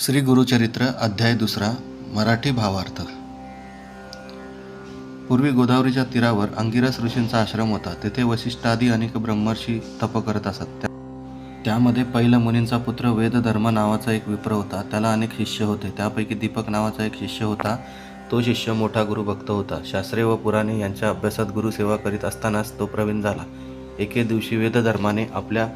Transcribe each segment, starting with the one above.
श्री गुरुचरित्र अध्याय दुसरा मराठी भावार्थ. पूर्वी गोदावरीच्या तीरावर अंगिरस ऋषींचा आश्रम होता. तेथे वशिष्ठादी अनेक ब्रह्मर्षी तप करत असत. त्यामध्ये पहिला मुनींचा पुत्र वेदधर्म नावाचा एक विप्र होता. त्याला अनेक शिष्य होते. त्यापैकी दीपक नावाचा एक शिष्य होता. तो शिष्य मोठा गुरुभक्त होता. शास्त्रे व पुराणे यांच्या अभ्यासात गुरुसेवा करीत असतानाच तो प्रवीण झाला. एके दिवशी वेदधर्माने आपल्या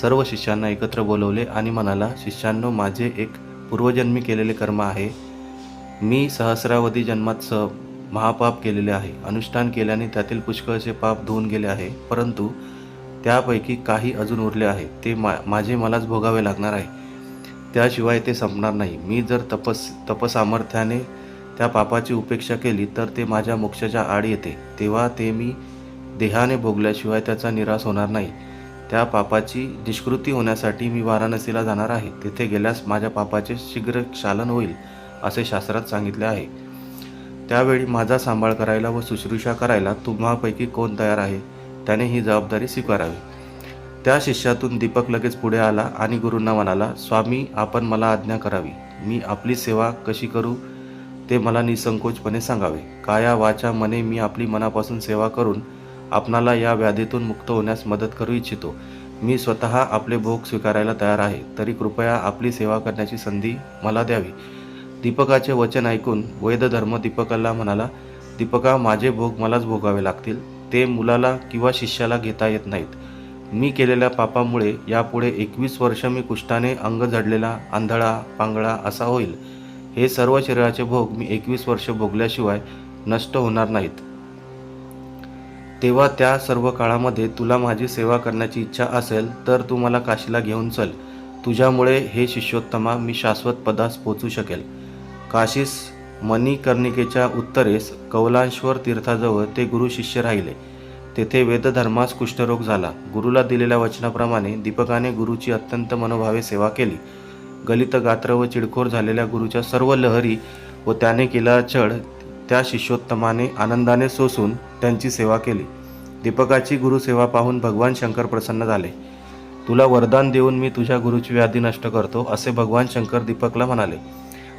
सर्व शिष्यांना एकत्र बोलवले आणि म्हणाला शिष्यांनो माझे एक पूर्वजन्मी केलेले कर्म आहे. मी सहस्रावधी जन्मात स महापाप केलेले आहे. अनुष्ठान केल्याने त्यातील पुष्कळचे पाप धुवून गेले आहे. परंतु त्यापैकी काही अजून उरले आहे. ते मा माझे मलाच भोगावे लागणार आहे. त्याशिवाय ते संपणार नाही. मी जर तपस तपसामर्थ्याने त्या पापाची उपेक्षा केली तर ते माझ्या मोक्षाच्या आड येते. तेव्हा ते मी देहाने भोगल्याशिवाय त्याचा निराश होणार नाही. त्या पापाची निष्कृती होण्यासाठी मी वाराणसीला जाणार आहे. तिथे गेल्यास माझ्या पापाचे शीघ्र क्षालन होईल असे शास्त्रात सांगितले आहे. त्यावेळी माझा सांभाळ करायला व शुश्रूषा करायला तुम्हापैकी कोण तयार आहे? त्याने ही जबाबदारी स्वीकारावी. त्या शिष्यातून दीपक लगेच पुढे आला आणि गुरूंना म्हणाला स्वामी आपण मला आज्ञा करावी. मी आपली सेवा कशी करू ते मला निसंकोचपणे सांगावे. काया वाचा मने मी आपली मनापासून सेवा करून आपणाला या व्याधीतून मुक्त होण्यास मदत करू इच्छितो. मी स्वतः आपले भोग स्वीकारायला तयार आहे. तरी कृपया आपली सेवा करण्याची संधी मला द्यावी. दीपकाचे वचन ऐकून वैदधर्म दीपकाला म्हणाला दीपका माझे भोग मलाच भोगावे लागतील. ते मुलाला किंवा शिष्याला घेता येत नाहीत. मी केलेल्या पापामुळे यापुढे एकवीस वर्ष मी कुष्ठाने अंग झडलेला आंधळा पांगळा असा होईल. हे सर्व शरीराचे भोग मी एकवीस वर्ष भोगल्याशिवाय नष्ट होणार नाहीत. तेव्हा त्या सर्व काळामध्ये तुला माझी सेवा करण्याची इच्छा असेल तर तू मला काशीला घेऊन चल. तुझ्यामुळे हे शिष्योत्तमा मी शाश्वत पदास पोचू शकेल. काशीस मणिकर्णिकेच्या उत्तरेस कौलांश्वर तीर्थाजवळ ते गुरु शिष्य राहिले. तेथे वेदधर्मास कुष्ठरोग झाला. गुरुला दिलेल्या वचनाप्रमाणे दीपकाने गुरुची अत्यंत मनोभावे सेवा केली. गलित गात्र व चिडखोर झालेल्या गुरुच्या सर्व लहरी व त्याने केला छळ त्या शिष्योत्तमाने आनंदाने सोसून त्यांची सेवा केली. दीपकाची गुरुसेवा पाहून भगवान शंकर प्रसन्न झाले. तुला वरदान देऊन मी तुझ्या गुरुची व्याधी नष्ट करतो असे भगवान शंकर दीपकला म्हणाले.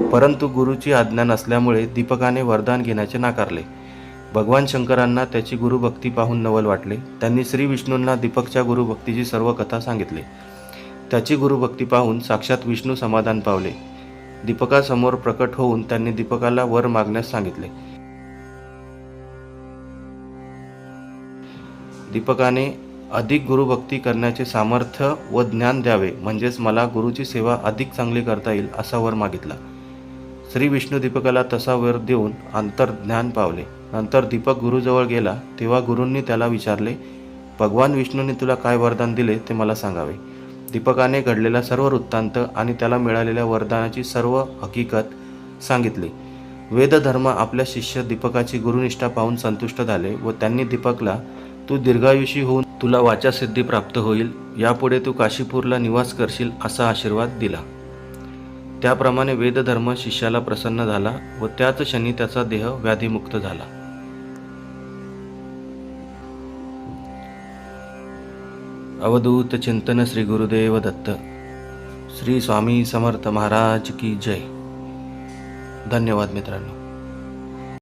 परंतु गुरुची आज्ञा नसल्यामुळे दीपकाने वरदान घेण्याचे नाकारले. भगवान शंकरांना त्याची गुरुभक्ती पाहून नवल वाटले. त्यांनी श्री विष्णूंना दीपकच्या गुरुभक्तीची सर्व कथा सांगितली. त्याची गुरुभक्ती पाहून साक्षात विष्णू समाधान पावले. दीपकासमोर प्रकट होऊन त्यांनी दीपकाला वर मागण्यास सांगितले. दीपकाने अधिक गुरुभक्ती करण्याचे सामर्थ्य व ज्ञान द्यावे म्हणजेच मला गुरुची सेवा अधिक चांगली करता येईल असा वर मागितला. श्री विष्णू दीपकाला तसा वर देऊन अंतर्ज्ञान पावले. नंतर दीपक गुरुजवळ गेला तेव्हा गुरूंनी त्याला विचारले भगवान विष्णूने तुला काय वरदान दिले ते मला सांगावे. दीपकाने घडलेला सर्व वृत्तांत आणि त्याला मिळालेल्या वरदानाची सर्व हकीकत सांगितली. वेदधर्म आपल्या शिष्य दीपकाची गुरुनिष्ठा पाहून संतुष्ट झाले व त्यांनी दीपकला तू दीर्घायुषी होऊन तुला वाचासिद्धी प्राप्त होईल यापुढे तू काशीपूरला निवास करशील असा आशीर्वाद दिला. त्याप्रमाणे वेदधर्म शिष्याला प्रसन्न झाला व त्याच क्षणी त्याचा देह व्याधीमुक्त झाला. अवधूत चिंतन श्री गुरुदेव दत्त। श्री स्वामी समर्थ महाराज की जय। धन्यवाद मित्रांनो।